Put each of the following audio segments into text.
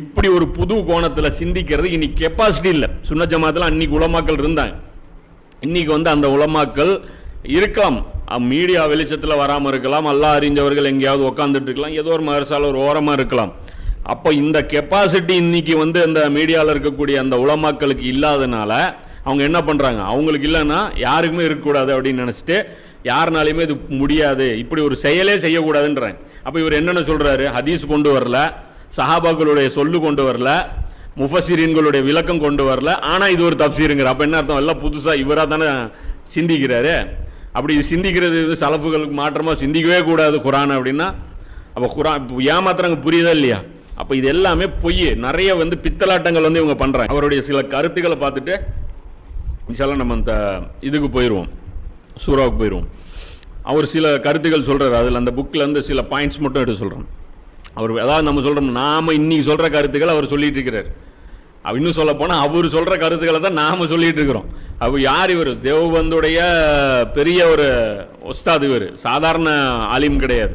இப்படி ஒரு புது கோணத்தில் சிந்திக்கிறது இன்னைக்கு கெப்பாசிட்டி இல்லை. சுன்ன ஜமாத்தில் அன்னைக்கு உலமாக்கள் இருந்தாங்க. இன்னைக்கு வந்து அந்த உலமாக்கள் இருக்கலாம். மீடியா வெளிச்சத்தில் வராமல் இருக்கலாம். அல்லாஹ் அறிஞ்சவர்கள் எங்கேயாவது உட்காந்துட்டு இருக்கலாம். ஏதோ ஒரு மதரசால ஒரு ஓரமாக இருக்கலாம். அப்போ இந்த கெப்பாசிட்டி இன்னைக்கு வந்து அந்த மீடியாவில் இருக்கக்கூடிய அந்த உலமாக்களுக்கு இல்லாதனால அவங்க என்ன பண்ணுறாங்க அவங்களுக்கு இல்லைன்னா யாருக்குமே இருக்கக்கூடாது அப்படின்னு நினச்சிட்டு யாருனாலையுமே இது முடியாது. இப்படி ஒரு செயலே செய்யக்கூடாதுன்றாங்க. அப்போ இவர் என்னென்ன சொல்கிறாரு ஹதீஸ் கொண்டு வரல. சஹாபாக்களுடைய சொல்லு கொண்டு வரல முஃபசிரீன்களுடைய விளக்கம் கொண்டு வரல. ஆனால் இது ஒரு தப்சீருங்கிற. அப்போ என்ன அர்த்தம்? எல்லாம் புதுசாக இவராக தானே சிந்திக்கிறாரு. அப்படி இது சிந்திக்கிறது இது சலஃபுகளுக்கு மாற்றமாக சிந்திக்கவே கூடாது குரான் அப்படின்னா. அப்போ குரான் இப்போ ஏமாத்துறாங்க புரியுதா இல்லையா? அப்போ இது எல்லாமே பொய் நிறைய வந்து பித்தலாட்டங்கள் வந்து இவங்க பண்ணுறாங்க அவருடைய சில கருத்துக்களை பார்த்துட்டு இன்ஷால்லாம் நம்ம அந்த இதுக்கு போயிடுவோம் சூறாவுக்கு போயிடுவோம் அவர் சில கருத்துக்கள் சொல்கிறார் அதில் அந்த புக்கில் இருந்து சில பாயிண்ட்ஸ் மட்டும் எடுத்து சொல்கிறோம் அவர் அதாவது நம்ம சொல்கிறோம் நாம இன்னைக்கு சொல்கிற கருத்துக்களை அவர் சொல்லிட்டு இருக்கிறார். இன்னும் சொல்ல போனால் அவர் சொல்கிற கருத்துக்களை தான் நாம் சொல்லிட்டு இருக்கிறோம். அவர் யார் இவர்? தேவபந்துடைய பெரிய ஒரு ஒஸ்தாது இவர். சாதாரண ஆலிம் கிடையாது.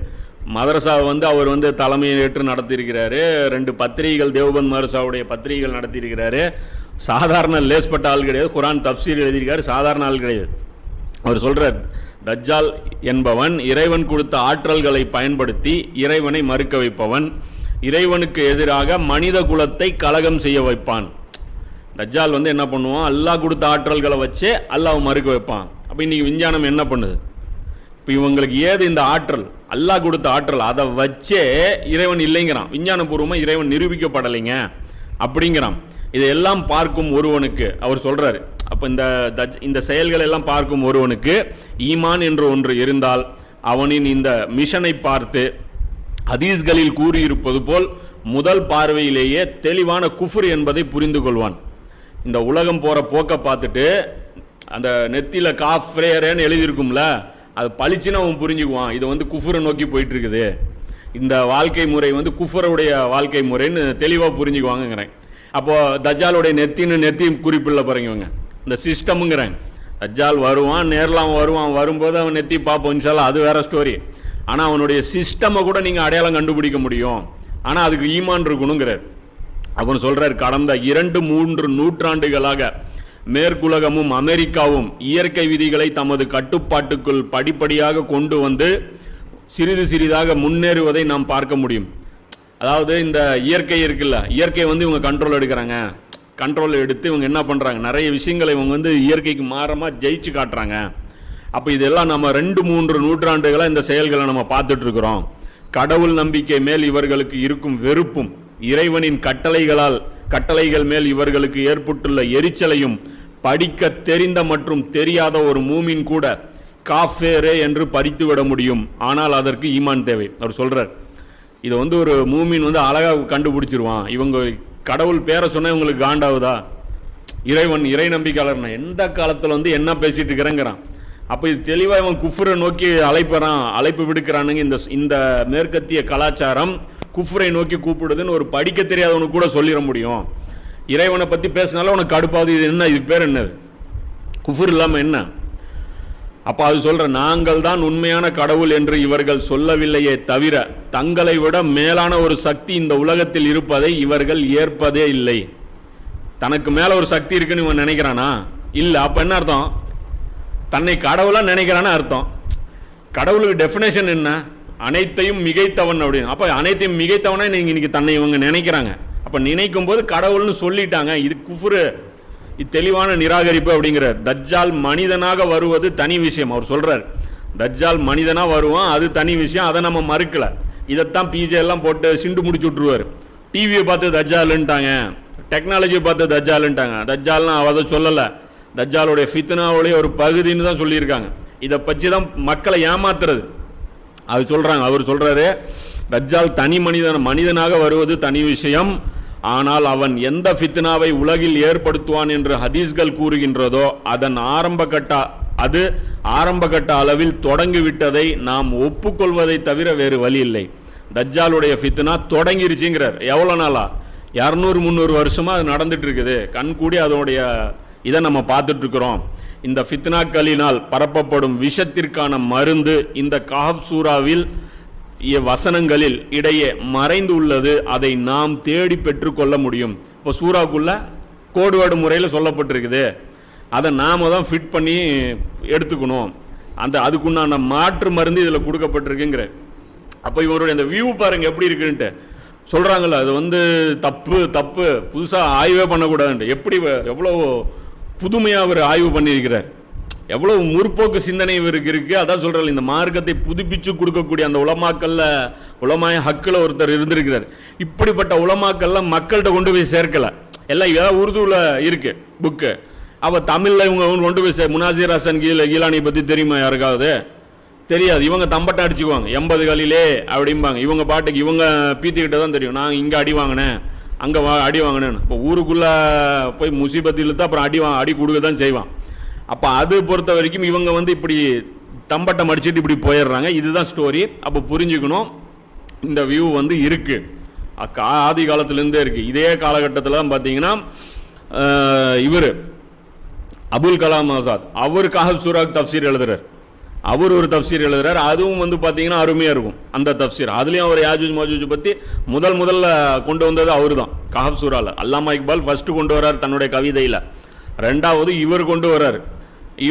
மதரசாவை வந்து அவர் வந்து தலைமையை ஏற்று நடத்தியிருக்கிறாரு. ரெண்டு பத்திரிகைகள் தேவபந்த் மதரசாவுடைய பத்திரிகைகள் நடத்தியிருக்கிறாரு. சாதாரண லேஸ்பட்ட ஆள் கிடையாது. குரான் தப்சீர் எழுதியிருக்காரு. சாதாரண ஆள் கிடையாது. அவர் சொல்கிறார் தஜ்ஜால் என்பவன் இறைவன் கொடுத்த ஆற்றல்களை பயன்படுத்தி இறைவனை மறுக்க வைப்பவன். இறைவனுக்கு எதிராக மனித குலத்தை கலகம் செய்ய வைப்பான். தஜ்ஜால் வந்து என்ன பண்ணுவான்? அல்லாஹ் கொடுத்த ஆற்றல்களை வச்சே அல்லாஹ் மறுக்க வைப்பான். அப்போ இன்னைக்கு விஞ்ஞானம் என்ன பண்ணுது? இப்போ இவங்களுக்கு ஏது இந்த ஆற்றல்? அல்லாஹ் கொடுத்த ஆற்றல். அதை வச்சே இறைவன் இல்லைங்கிறான். விஞ்ஞானபூர்வமாக இறைவன் நிரூபிக்கப்படலைங்க. அப்படிங்கிறான். இதையெல்லாம் பார்க்கும் ஒருவனுக்கு அவர் சொல்கிறாரு அப்போ இந்த தஜ் இந்த செயல்கள் எல்லாம் பார்க்கும் ஒருவனுக்கு ஈமான் என்று ஒன்று இருந்தால் அவனின் இந்த மிஷனை பார்த்து ஹதீஸ்களில் கூறியிருப்பது போல் முதல் பார்வையிலேயே தெளிவான குஃபுர் என்பதை புரிந்து கொள்வான். இந்த உலகம் போகிற போக்கை பார்த்துட்டு அந்த நெத்தியில் காஃப்ரேயரேன்னு எழுதியிருக்கும்ல அது பளிச்சுன்னு அவன் புரிஞ்சுக்குவான். இது வந்து குஃபுரை நோக்கி போயிட்டு இருக்குது இந்த வாழ்க்கை முறை வந்து குஃபருடைய வாழ்க்கை முறைன்னு தெளிவாக புரிஞ்சுக்குவாங்கங்கிறேன். அப்போது தஜாலுடைய நெத்தின்னு நெத்தி குறிப்பிடல பாருங்க இவங்க. இந்த சிஸ்டமுங்கிறாங்க தஜ்ஜால் வருவான் நேரில் அவன் வருவான் வரும்போது அவன் நெத்தி பார்ப்போம் சொல்ல அது வேற ஸ்டோரி ஆனால் அவனுடைய சிஸ்டமை கூட நீங்கள் அடையாளம் கண்டுபிடிக்க முடியும். ஆனால் அதுக்கு ஈமான் இருக்கணுங்கிறார். அவன் சொல்றார் கடந்த இரண்டு மூன்று நூற்றாண்டுகளாக மேற்குலகமும் அமெரிக்காவும் இயற்கை விதிகளை தமது கட்டுப்பாட்டுக்குள் படிப்படியாக கொண்டு வந்து சிறிது சிறிதாக முன்னேறுவதை நாம் பார்க்க முடியும். அதாவது இந்த இயற்கை இருக்குல்ல இயற்கை வந்து இவங்க கண்ட்ரோல் எடுக்கிறாங்க. கண்ட்ரோலை எடுத்து இவங்க என்ன பண்ணுறாங்க நிறைய விஷயங்களை இவங்க வந்து இயற்கைக்கு மாறமாக ஜெயிச்சு காட்டுறாங்க. அப்போ இதெல்லாம் நம்ம ரெண்டு மூன்று நூற்றாண்டுகளாக இந்த செயல்களை நம்ம பார்த்துட்ருக்குறோம் கடவுள் நம்பிக்கை மேல் இவர்களுக்கு இருக்கும் வெறுப்பும் இறைவனின் கட்டளைகளால் கட்டளைகள் மேல் இவர்களுக்கு ஏற்பட்டுள்ள எரிச்சலையும் படிக்க தெரிந்த மற்றும் தெரியாத ஒரு மூமின் கூட காஃபேரே என்று பறித்து விட முடியும். ஆனால் அதற்கு ஈமான் தேவை. அவர் சொல்கிறார் இதை வந்து ஒரு மூமின் வந்து அழகாக கண்டுபிடிச்சிருவான். இவங்க கடவுள் பேரை சொன்னால் இவங்களுக்கு காண்டாவுதா? இறைவன் இறை நம்பிக்கையாளர்னா எந்த காலத்தில் வந்து என்ன பேசிட்டு இருக்கிறேங்கிறான். அப்போ இது தெளிவாக இவன் குஃப்ரை நோக்கி அழைப்பறான் அழைப்பு விடுக்கிறானுங்க. இந்த இந்த மேற்கத்திய கலாச்சாரம் குஃப்ரை நோக்கி கூப்பிடுதுன்னு ஒரு படிக்க தெரியாதவனுக்கு கூட சொல்லிட முடியும். இறைவனை பற்றி பேசினாலும் உனக்கு கடுப்பாவது இது என்ன? இதுக்கு பேர் என்னது? குஃபுர் இல்லாமல் என்ன? அப்போ அது சொல்கிற நாங்கள் தான் உண்மையான கடவுள் என்று இவர்கள் சொல்லவில்லையே தவிர தங்களை விட மேலான ஒரு சக்தி இந்த உலகத்தில் இருப்பதை இவர்கள் ஏற்பதே இல்லை. தனக்கு மேலே ஒரு சக்தி இருக்குன்னு இவன் நினைக்கிறானா? இல்லை அப்போ என்ன அர்த்தம்? தன்னை கடவுளாக நினைக்கிறான்னு அர்த்தம். கடவுளுக்கு டெஃபினேஷன் என்ன? அனைத்தையும் மிகைத்தவன் அப்படின்னு. அப்போ அனைத்தையும் மிகைத்தவனா நீங்கள் இன்னைக்கு தன்னை இவங்க நினைக்கிறாங்க. அப்போ நினைக்கும் போது கடவுள்னு சொல்லிட்டாங்க. இது குஃபுரு. தெளிவான நிராகரிப்பு அப்படிங்கிறார். தஜ்ஜால் மனிதனாக வருவது தனி விஷயம். அவர் சொல்றார் தஜ்ஜால் மனிதனாக வருவான் அது தனி விஷயம் அதை நம்ம மறுக்கல. இதைத்தான் பிஜே எல்லாம் போட்டு சிண்டு முடிச்சு விட்ருவார் டிவியை பார்த்து தஜ்ஜாலுன்ட்டாங்க. டெக்னாலஜியை பார்த்து தஜ்ஜாலுன்ட்டாங்க. தஜ்ஜால்னா அதை சொல்லலை. தஜ்ஜாலுடைய ஃபித்னாவுடைய ஒரு பகுதின்னு தான் சொல்லியிருக்காங்க. இதை பற்றி தான் மக்களை ஏமாத்துறது. அது சொல்கிறாங்க அவர் சொல்கிறாரு தஜ்ஜால் தனி மனிதன் மனிதனாக வருவது தனி விஷயம். ஆனால் அவன் எந்த ஃபித்னாவை உலகில் ஏற்படுத்துவான் என்று ஹதீஸ்கள் கூறுகின்றதோ அதன் ஆரம்ப கட்ட அது ஆரம்ப கட்ட அளவில் தொடங்கிவிட்டதை நாம் ஒப்புக்கொள்வதை தவிர வேறு வழி இல்லை. தஜ்ஜாலுடைய ஃபித்னா தொடங்கிருச்சுங்கிறார். எவ்வளோ நாளா? இரநூறு முந்நூறு வருஷமாக அது நடந்துட்டு இருக்குது கண் கூடி அதனுடைய இதை நம்ம பார்த்துட்ருக்குறோம் இந்த ஃபித்னாக்களினால் பரப்பப்படும் விஷத்திற்கான மருந்து இந்த காஹப் சூறாவில் வசனங்களில் இடையே மறைந்து உள்ளது அதை நாம் தேடி பெற்றுக்கொள்ள முடியும். இப்போ சூறாவுக்குள்ள கோடுவேடு முறையில் சொல்லப்பட்டிருக்குது. அதை நாம தான் ஃபிட் பண்ணி எடுத்துக்கணும். அந்த அதுக்குண்டான மாற்று மருந்து இதில் கொடுக்கப்பட்டிருக்குங்கிற. அப்போ இவருடைய அந்த வியூ பாருங்க எப்படி இருக்குன்ட்டு. சொல்றாங்கல்ல அது வந்து தப்பு தப்பு. புதுசாக ஆய்வே பண்ணக்கூடாதுன்ட்டு. எப்படி வ- எவ்வளோ புதுமையாக அவர் ஆய்வு பண்ணியிருக்கிறார். எவ்வளவு முற்போக்கு சிந்தனை இவருக்கு இருக்கு? அதான் சொல்றாரு இந்த மார்க்கத்தை புதுப்பிச்சு கொடுக்கக்கூடிய அந்த உலமாக்கல்ல உலமாய ஹக்கில் ஒருத்தர் இருந்திருக்கிறார். இப்படிப்பட்ட உலமாக்கல்ல மக்கள்கிட்ட கொண்டு போய் சேர்க்கல. எல்லாம் ஏதாவது உருதுல இருக்கு புக்கு அவ தமிழ்ல இவங்க கொண்டு போய் சே முனாசிர் ஹசன் கீழ கீலானி பத்தி தெரியுமா யாருக்காவது? தெரியாது. இவங்க தம்பட்டை அடிச்சுக்குவாங்க. எண்பது காலிலே அப்படிம்பாங்க. இவங்க பாட்டுக்கு இவங்க பீத்திக்கிட்ட தான் தெரியும். நான் இங்கே அடி வாங்கினேன். அங்கே வா அடி வாங்கினேன்னு. இப்போ ஊருக்குள்ளே போய் முசீபத் தான் அப்புறம் அடி வா அடி கொடுக்க தான் செய்வான். அப்போ அது பொறுத்த வரைக்கும் இவங்க வந்து இப்படி தம்பட்டம் அடிச்சுட்டு இப்படி போயிடுறாங்க. இதுதான் ஸ்டோரி அப்போ புரிஞ்சுக்கணும். இந்த வியூ வந்து இருக்கு. ஆதி காலத்துலேருந்தே இருக்குது இதே காலகட்டத்தில் பார்த்தீங்கன்னா இவர் அபுல் கலாம் ஆசாத். அவர் காஹப் சூராக் தப்சீர் எழுதுறார். அவர் ஒரு தப்சீர் எழுதுறார். அதுவும் வந்து பார்த்தீங்கன்னா அருமையாக இருக்கும். அந்த தப்சீர். அதுலேயும் அவர் யாஜூஜ் மாஜூஜ் பற்றி முதல் முதல்ல கொண்டு வந்தது அவர் தான் காஹப் சூரால அல்லாமா இக்பால் ஃபஸ்ட்டு கொண்டு வர்றார் தன்னுடைய கவிதையில். ரெண்டாவது இவர் கொண்டு வர்றார்.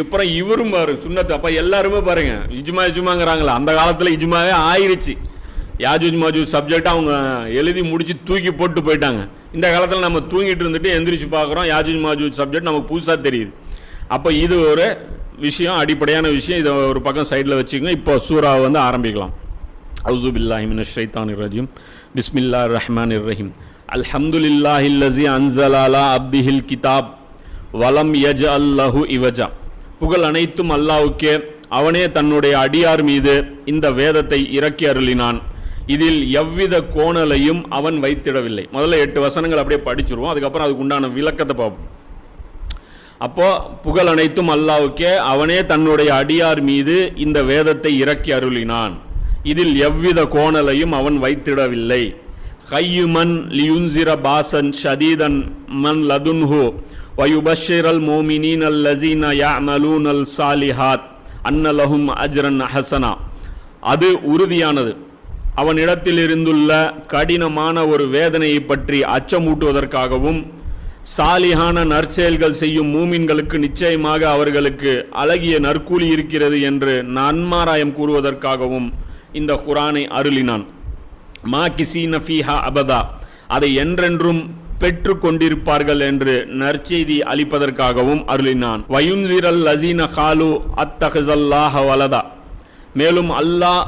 அப்புறம் இவரும் பாரு சுண்ணத்து. அப்போ எல்லாருமே பாருங்க இஜ்மா இஜ்மாங்கிறாங்களா. அந்த காலத்தில் இஜ்மாவே ஆயிருச்சு. யாஜூஜ் மாஜூஜ் சப்ஜெக்ட் அவங்க எழுதி முடித்து தூக்கி போட்டு போயிட்டாங்க. இந்த காலத்தில் நம்ம தூங்கிட்டு இருந்துட்டு எந்திரிச்சு பார்க்குறோம். யாஜூஜ் மாஜூஜ் சப்ஜெக்ட் நமக்கு புதுசாக தெரியுது. அப்போ இது ஒரு விஷயம் அடிப்படையான விஷயம். இதை ஒரு பக்கம் சைடில் வச்சுக்கோங்க. இப்போ சூறாவை வந்து ஆரம்பிக்கலாம். அவுசுபில்லாஹிமின் ஷைத்தான் ரஜீம். பிஸ்மில்லா ரஹ்மான் ரஹீம். அல்ஹம்துலில்லாஹில்லஸி அன்ஸல அலா அப்திஹில் கிதாப். வலம் யஜ் அல்லஹு இவஜா. புகழ் அனைத்தும் அல்லாவுக்கே. அவனே தன்னுடைய அடியார் மீது இந்த வேதத்தை இறக்கி அருளினான். இதில் எவ்வித கோணலையும் அவன் வைத்திடவில்லை. முதல்ல எட்டு வசனங்கள் அப்படியே படிச்சிருவோம். அதுக்கப்புறம் அதுக்கு உண்டான விளக்கத்தை பார்ப்போம். அப்போ புகழ் அனைத்தும் அல்லாவுக்கே அவனே தன்னுடைய அடியார் மீது இந்த வேதத்தை இறக்கி அருளினான். இதில் எவ்வித கோணலையும் அவன் வைத்திடவில்லை. ஹையுமன் லியுன்சிர பாசன் ஷதீதன் மன் லதுன்ஹு. ويبشر المؤمنين அல் லசீன الصالحات أن சாலிஹாத் أجرا அஜ்ரன் ஹசனா அது உறுதியானது. அவனிடத்தில் இருந்துள்ள கடினமான ஒரு வேதனையை பற்றி அச்சமூட்டுவதற்காகவும் சாலிகான நற்செயல்கள் செய்யும் மூமின்களுக்கு நிச்சயமாக அவர்களுக்கு அழகிய நற்கூலி இருக்கிறது என்று நன்மாராயம் கூறுவதற்காகவும் இந்த குரானை அருளினான். மா கிசீன ஃபீஹா அபதா. அதை என்றென்றும் பெற்று கொண்டிருப்பார்கள் என்று நற்செய்தி அளிப்பதற்காகவும் அருளினான். வயுன்சிரல் லசீன காலு அத்தஹல்லாஹ வலதா. மேலும் அல்லாஹ்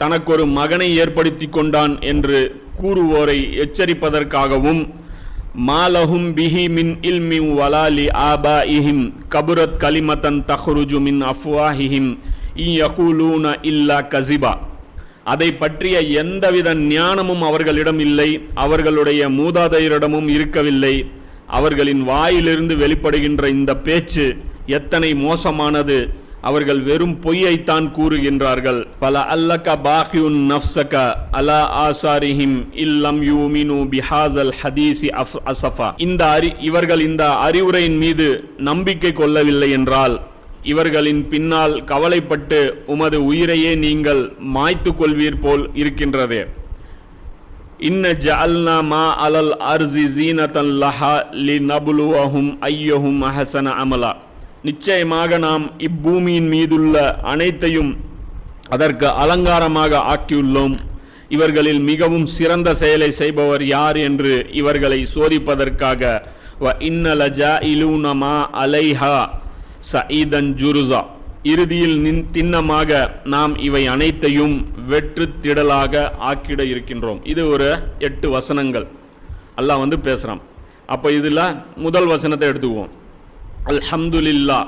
தனக்கொரு மகனை ஏற்படுத்தி கொண்டான் என்று கூறுவோரை எச்சரிப்பதற்காகவும் மாலஹும் பிஹி மின் இல்மி வலாலி ஆபா இஹிம் கபுரத் கலிமத்தன் தஹ்ருஜு மின் அஃப்வாஹிஹிம் இயகுலூன இல்லா கசிபா. அதை பற்றிய எந்தவித ஞானமும் அவர்களிடம் இல்லை. அவர்களுடைய மூதாதையரிடமும் இருக்கவில்லை. அவர்களின் வாயிலிருந்து வெளிப்படுகின்ற இந்த பேச்சு எத்தனை மோசமானது. அவர்கள் வெறும் பொய்யைத்தான் கூறுகின்றார்கள். பல அல்லக பாகியுன் நஃப்சக அலா ஆசாரிஹிம் இல்லம் யூமினு பிஹாசல் ஹதீசி அஃப் அசஃபா. இந்த அறி இவர்கள் இந்த அறிவுரையின் மீது நம்பிக்கை கொள்ளவில்லை என்றால் இவர்களின் பின்னால் கவலைப்பட்டு உமது உயிரையே நீங்கள் மாய்த்து கொள்வீர் போல் இருக்கின்றது. இன்ன ஜஅல்னா மா அலல் அர்ஜி ஜீனதன் லஹா லி நபுலுவஹும் ஐயஹும் அஹசன அமலா. நிச்சயமாக நாம் இப்பூமியின் மீதுள்ள அனைத்தையும் அதற்கு அலங்காரமாக ஆக்கியுள்ளோம். இவர்களில் மிகவும் சிறந்த செயலை செய்பவர் யார் என்று இவர்களை சோதிப்பதற்காக வ இன்னல ஜ இலூனமா அலைஹா சயீதன் ஜுருசா. இறுதியில் நின் திண்ணமாக நாம் இவை அனைத்தையும் வெற்று திடலாக ஆக்கிட இருக்கின்றோம். இது ஒரு எட்டு வசனங்கள். அல்லாஹ் வந்து பேசுகிறான் அப்போ இதில் முதல் வசனத்தை எடுத்துக்குவோம். அல்ஹம்துலில்லா.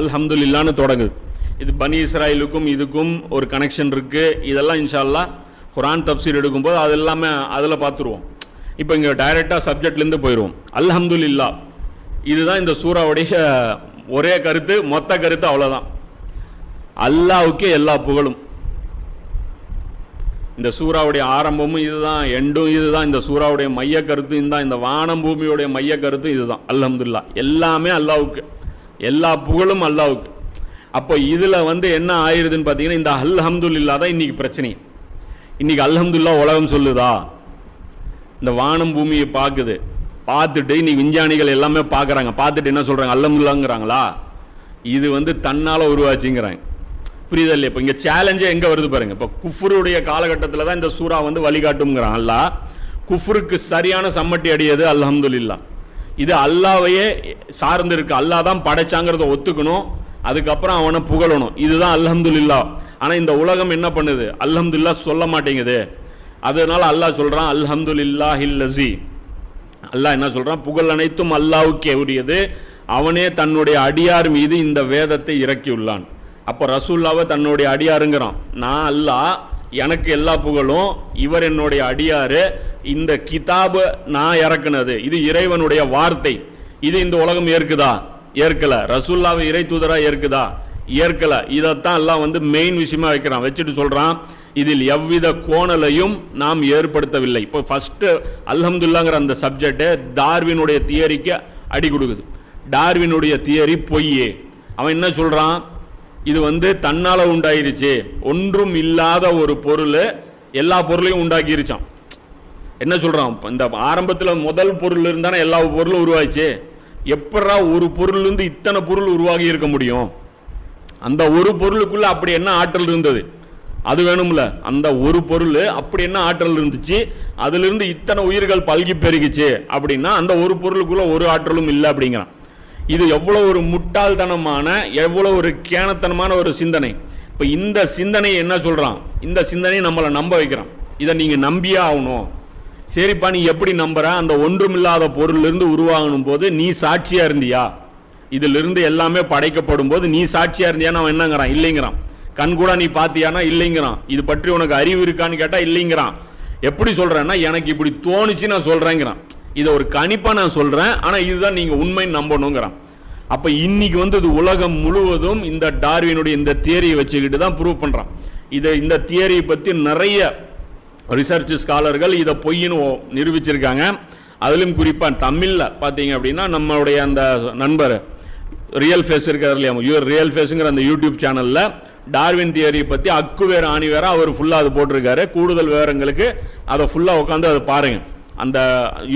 அல்ஹம்துலில்லான்னு தொடங்குது இது பனி இஸ்ராயிலுக்கும் இதுக்கும் ஒரு கனெக்ஷன் இருக்குது இதெல்லாம் இன்ஷால்லா குரான் தப்சீர் எடுக்கும்போது அது எல்லாமே அதில் பார்த்துருவோம் இப்போ இங்கே டைரெக்டாக சப்ஜெக்ட்லேருந்து போயிடுவோம் அல்ஹம்துலில்லா. இதுதான் இந்த சூறாவுடைய ஒரே கருத்து மொத்த கருத்து அவ்வளோதான் அல்லாவுக்கே எல்லா புகழும். இந்த சூறாவுடைய ஆரம்பமும் இதுதான் எண்டும் இதுதான் இந்த சூறாவுடைய மைய கருத்தும் இதுதான் இந்த வானம் பூமியுடைய மைய கருத்தும் இதுதான். அல்ஹம்துல்லா எல்லாமே அல்லாவுக்கு எல்லா புகழும் அல்லாவுக்கு அப்போ இதில் வந்து என்ன ஆயிருதுன்னு பார்த்தீங்கன்னா இந்த அல்ஹம்துல்லா தான் இன்றைக்கி பிரச்சனை இன்றைக்கி அல்ஹம்துல்லா உலகம் சொல்லுதா? இந்த வானம் பூமியை பார்க்குது. பார்த்துட்டு இன்னைக்கு விஞ்ஞானிகள் எல்லாமே பார்க்குறாங்க. பார்த்துட்டு என்ன சொல்கிறாங்க அல்லமுல்லாங்கிறாங்களா? இது வந்து தன்னால் உருவாச்சுங்கிறாங்க. புரியுதா இல்லையா? இப்போ இங்கே சேலஞ்சே எங்கே வருது பாருங்க. இப்போ குஃப்ருடைய காலகட்டத்தில் தான் இந்த சூறா வந்து வழிகாட்டுங்கிறான் அல்லா குஃப்ருக்கு சரியான சம்மட்டி அடியது அல்ஹம்துல்லா இது அல்லாவையே சார்ந்து இருக்கு அல்லாஹ் தான் படைச்சாங்கிறத ஒத்துக்கணும். அதுக்கப்புறம் அவனை புகழணும். இதுதான் அல்ஹம்துல்லா ஆனால் இந்த உலகம் என்ன பண்ணுது? அல்ஹம்துல்லா சொல்ல மாட்டேங்குது. அதனால அல்லாஹ் சொல்கிறான் அல்ஹம்துல்லா ஹில்லசி அல்லாஹ் என்ன சொல்கிறான் புகழ் அனைத்தும் அல்லாவுக்கே உரியது அவனே தன்னுடைய அடியார் மீது இந்த வேதத்தை இறக்கியுள்ளான். அப்போ ரசூல்லாவை தன்னுடைய அடியாருங்கிறான். நான் அல்லாஹ் எனக்கு எல்லா புகழும் இவர் என்னுடைய அடியார் இந்த கிதாபு நான் இறக்குனது. இது இறைவனுடைய வார்த்தை. இது இந்த உலகம் ஏற்குதா? ஏற்கல. ரசூல்லாவை இறை தூதராக ஏற்குதா? ஏற்கல. இதைத்தான் எல்லாம் வந்து மெயின் விஷயமா வைக்கிறான். வச்சுட்டு சொல்கிறான் இதில் எவ்வித கோணலையும் நாம் ஏற்படுத்தவில்லை. இப்போ ஃபஸ்ட்டு அல்ஹம்துல்லாங்கிற அந்த சப்ஜெக்டை டார்வினுடைய தியரிக்கு அடி கொடுக்குது. டார்வினுடைய தியரி பொய்யே. அவன் என்ன சொல்கிறான் இது வந்து தன்னால் உண்டாயிருச்சு. ஒன்றும் இல்லாத ஒரு பொருள் எல்லா பொருளையும் உண்டாக்கிருச்சான் என்ன சொல்கிறான் இந்த ஆரம்பத்தில் முதல் பொருள் இருந்தானே எல்லா பொருளும் உருவாச்சு எப்படா ஒரு பொருள் இருந்து இத்தனை பொருள் உருவாகி இருக்க முடியும்? அந்த ஒரு பொருளுக்குள்ளே அப்படி என்ன ஆற்றல் இருந்தது? அது வேணும்ல. அந்த ஒரு பொருள் அப்படி என்ன ஆற்றல் இருந்துச்சு? அதிலிருந்து இத்தனை உயிர்கள் பல்கி பெருகிச்சு அப்படின்னா அந்த ஒரு பொருளுக்குள்ள ஒரு ஆற்றலும் இல்லை அப்படிங்கிறான். இது எவ்வளோ ஒரு முட்டாள்தனமான எவ்வளோ ஒரு கேனத்தனமான ஒரு சிந்தனை. இப்போ இந்த சிந்தனை என்ன சொல்கிறான் இந்த சிந்தனையை நம்மளை நம்ப வைக்கிறான். இதை நீங்கள் நம்பியே ஆகணும். சரிப்பா நீ எப்படி நம்புற? அந்த ஒன்றுமில்லாத பொருளிலிருந்து உருவாகணும் போது நீ சாட்சியாக இருந்தியா? இதிலிருந்து எல்லாமே படைக்கப்படும் போது நீ சாட்சியாக இருந்தியான்னு அவன் என்னங்கிறான்? இல்லைங்கிறான். கண் கூட நீ பாத்தியானா? இல்லைங்கிறான். இது பற்றி உனக்கு அறிவு இருக்கான்னு கேட்டா இல்லைங்கிறான். எப்படி சொல்றேன்னா எனக்கு இப்படி தோணுச்சு நான் சொல்றேங்கிறான். இதை ஒரு கணிப்பா நான் சொல்றேன் ஆனா இதுதான் நீங்க உண்மைன்னு நம்பணுங்கிறான். அப்ப இன்னைக்கு வந்து இது உலகம் முழுவதும் இந்த டார்வினுடைய இந்த தியரியை வச்சுக்கிட்டு தான் ப்ரூவ் பண்றான். இதை இந்த தியரியை பத்தி நிறைய ரிசர்ச் ஸ்காலர்கள் இதை பொய்ன்னு நிரூபிச்சிருக்காங்க. அதிலும் குறிப்பாக தமிழில் பார்த்தீங்க அப்படின்னா நம்மளுடைய அந்த நண்பர் ரியல் ஃபேஸ் இருக்கார் இல்லையா? யூ- ரியல் ஃபேஸுங்கிற அந்த யூடியூப் சேனலில் டார்வின் தியரி பற்றி அக்கு வேறு ஆணி வேற அவர் ஃபுல்லாக அது போட்டிருக்காரு. கூடுதல் விவரங்களுக்கு அதை ஃபுல்லாக உட்காந்து அதை பாருங்கள் அந்த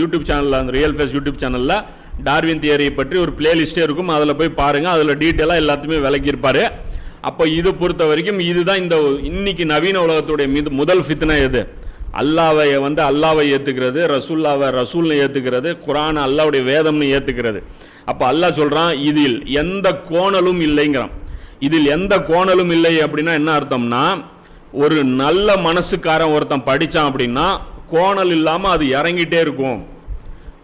யூடியூப் சேனலில் அந்த ரியல் ஃபேஸ் யூடியூப் சேனலில் டார்வின் தியரியை பற்றி ஒரு பிளேலிஸ்ட்டே இருக்கும். அதில் போய் பாருங்கள் அதில் டீட்டெயிலாக எல்லாத்தையுமே விளக்கியிருப்பார். அப்போ இது பொறுத்த வரைக்கும் இதுதான் இந்த இன்னைக்கு நவீன உலகத்துடைய மீது முதல் ஃபித்னா எது? அல்லாவை வந்து அல்லாவை ஏற்றுக்கிறது ரசூல்லாவை ரசூல்னு ஏற்றுக்கிறது குரான் அல்லாவுடைய வேதம்னு ஏற்றுக்கிறது அப்போ அல்லாஹ் சொல்கிறான் இதில் எந்த கோணலும் இல்லைங்கிறான். இதில் எந்த கோணலும் இல்லை அப்படின்னா என்ன அர்த்தம்னா ஒரு நல்ல மனசுக்காரன் ஒருத்தன் படித்தான் அப்படின்னா கோணல் இல்லாமல் அது இறங்கிட்டே இருக்கும்.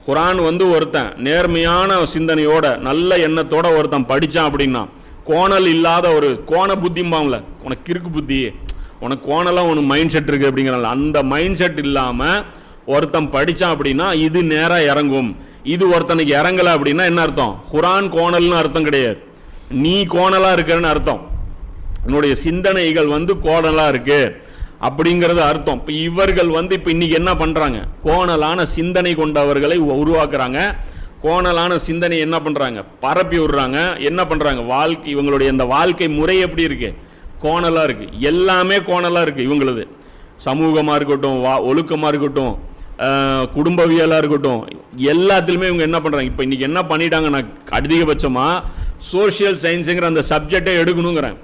குரான் வந்து ஒருத்தன் நேர்மையான சிந்தனையோட நல்ல எண்ணத்தோட ஒருத்தன் படித்தான் அப்படின்னா கோணல் இல்லாத ஒரு கோண புத்திம்பாங்கள உனக்கு கிறுக்கு புத்தி உனக்கு கோணலாம் உனக்கு மைண்ட் செட் இருக்கு அப்படிங்கிறாங்க அந்த மைண்ட் செட் இல்லாமல் ஒருத்தன் படித்தான் அப்படின்னா இது நேராக இறங்கும். இது ஒருத்தனுக்கு இறங்கலை அப்படின்னா என்ன அர்த்தம்? குரான் கோணல்னு அர்த்தம் கிடையாது. நீ கோணலா இருக்கிறன்னு அர்த்தம். உன்னுடைய சிந்தனைகள் வந்து கோணலா இருக்கு அப்படிங்கிறது அர்த்தம். இப்போ இவர்கள் வந்து இப்போ இன்னைக்கு என்ன பண்றாங்க? கோணலான சிந்தனை கொண்டவர்களை உருவாக்குறாங்க. கோணலான சிந்தனை என்ன பண்றாங்க? பரப்பி விடுறாங்க. என்ன பண்றாங்க? வாழ்க்கை இவங்களுடைய இந்த வாழ்க்கை முறை எப்படி இருக்கு? கோணலா இருக்கு. எல்லாமே கோணலா இருக்கு இவங்களது. சமூகமாக இருக்கட்டும் வா ஒழுக்கமாக இருக்கட்டும் குடும்பவியலாக இருக்கட்டும் எல்லாத்துலேயுமே இவங்க என்ன பண்ணுறாங்க இப்போ இன்றைக்கி என்ன பண்ணிட்டாங்கன்னா அதிகபட்சமாக சோஷியல் சயின்ஸுங்கிற அந்த சப்ஜெக்டை எடுக்கணுங்கிறேன்.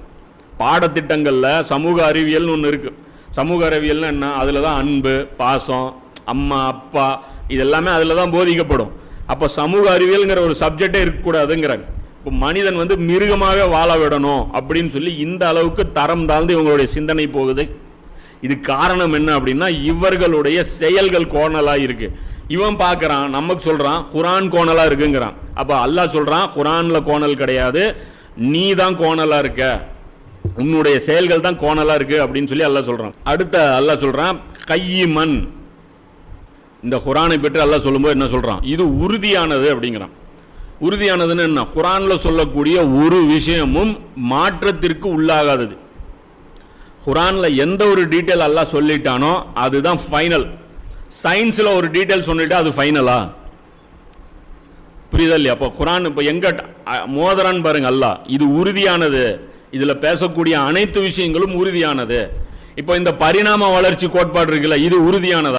பாடத்திட்டங்களில் சமூக அறிவியல்னு ஒன்று இருக்குது சமூக அறிவியல்னு என்ன? அதில் தான் அன்பு பாசம் அம்மா அப்பா இது எல்லாமே அதில் தான் போதிக்கப்படும். அப்போ சமூக அறிவியல்ங்கிற ஒரு சப்ஜெக்டே இருக்கக்கூடாதுங்கிறாங்க இப்போ மனிதன் வந்து மிருகமாகவே வாழ விடணும் அப்படின்னு சொல்லி இந்த அளவுக்கு தரம் தாழ்ந்து இவங்களுடைய சிந்தனை போகுது. இது காரணம் என்ன அப்படின்னா இவர்களுடைய செயல்கள் கோணலாக இருக்குது இவன் பார்க்குறான் நமக்கு சொல்கிறான் குரான் கோணலாக இருக்குங்கிறான். அப்போ அல்லாஹ் சொல்கிறான் குரானில் கோணல் கிடையாது நீ தான் கோணலாக இருக்க. உன்னுடைய செயல்கள் தான் கோணலாக இருக்குது அப்படின்னு சொல்லி அல்லாஹ் சொல்கிறான் அடுத்த அல்லாஹ் சொல்கிறான் கையிமன். இந்த குரானை பற்றி அல்லாஹ் சொல்லும்போது என்ன சொல்கிறான் இது உறுதியானது அப்படிங்கிறான். உறுதியானதுன்னு என்ன? குரானில் சொல்லக்கூடிய ஒரு விஷயமும் மாற்றத்திற்கு உள்ளாகாதது. குரானில் எந்த ஒரு டீட்டெயில் அல்லாஹ் சொல்லிட்டானோ அதுதான் ஃபைனல். சயின்ஸ்ல ஒரு டீட்டெயில் சொல்லிட்டு அது ஃபைனலா புரியுதா இல்லையா அப்போ குரான் இப்போ எங்க அ, மோதரான்னு பாருங்க அல்லாஹ். இது உறுதியானது. இதுல பேசக்கூடிய அனைத்து விஷயங்களும் உறுதியானது. இப்போ இந்த பரிணாம வளர்ச்சி கோட்பாடு இருக்குல்ல இது உறுதியானதா?